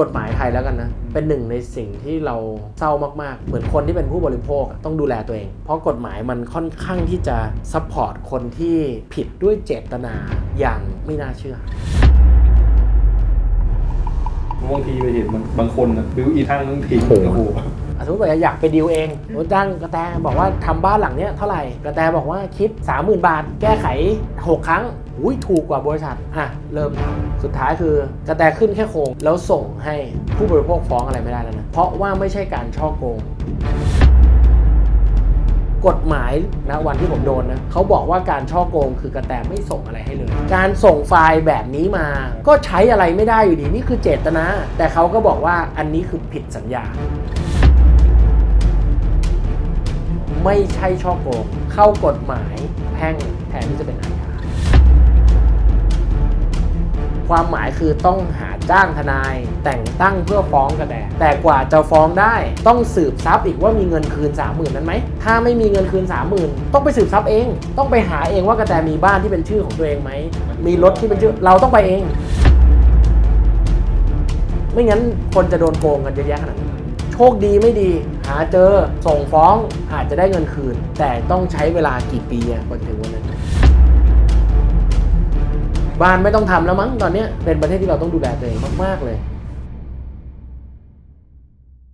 กฎหมายไทยแล้วกันนะ เป็นหนึ่งในสิ่งที่เราเศร้ามากๆ เหมือนคนที่เป็นผู้บริโภคอะต้องดูแลตัวเอง เพราะกฎหมายมันค่อนข้างที่จะซัพพอร์ตคนที่ผิดด้วยเจตนาอย่างไม่น่าเชื่อบางทีไปเห็นมันบางคนนะบิวอีทั้งนึงทิ้งโอ้โหโอ้โหอะสมมติว่าอยากไปดีลเองรถจ้างกระแตบอกว่าทำบ้านหลังเนี้ยเท่าไหร่กระแตบอกว่าคิด 30,000 บาท แก้ไข 6 ครั้ง อุ้ยถูกกว่าบริษัทอะเริ่มทำสุดท้ายคือกระแตขึ้นแค่โครงแล้วส่งให้ผู้บริโภคฟ้องอะไรไม่ได้แล้วนะเพราะว่าไม่ใช่การช่อโกงกฎหมายนะวันที่ผมโดนนะเขาบอกว่าการช่อโกงคือกระแตไม่ส่งอะไรให้เลย การส่งไฟล์แบบนี้มา ก็ใช้อะไรไม่ได้อยู่ดีนี่คือเจตนา แต่เขาก็บอกว่าอันนี้คือผิดสัญญา ไม่ใช่ช่อโกง เข้ากฎหมายแพ่งแทนที่จะเป็นอา ความหมายคือต้องหาจ้างทนาย แต่งตั้งเพื่อฟ้องกระแดแต่กว่าจะฟ้องได้ต้องสืบทรัพย์อีกว่ามีเงินคืน 3 0,000นั้นไหมถ้าไม่มีเงินคืน 30,000 ต้องไปสืบทรัพย์เอง ต้องไปหาเองว่ากระแตมีบ้านที่เป็นชื่อของตัวเองไหมมีรถที่เป็นชื่อเราต้องไปเอง ไม่งั้นคนจะโดนโกงกันเยอะแยะขนาดนี้โชคดีไม่ดี หาเจอส่งฟ้องอาจจะได้เงินคืน แต่ต้องใช้เวลากี่ปีอะกว่าจะถึงวันนั้น บ้านไม่ต้องทำแล้วมั้งตอนนี้เป็นประเทศที่เราต้องดูแลตัวเองมากๆเลย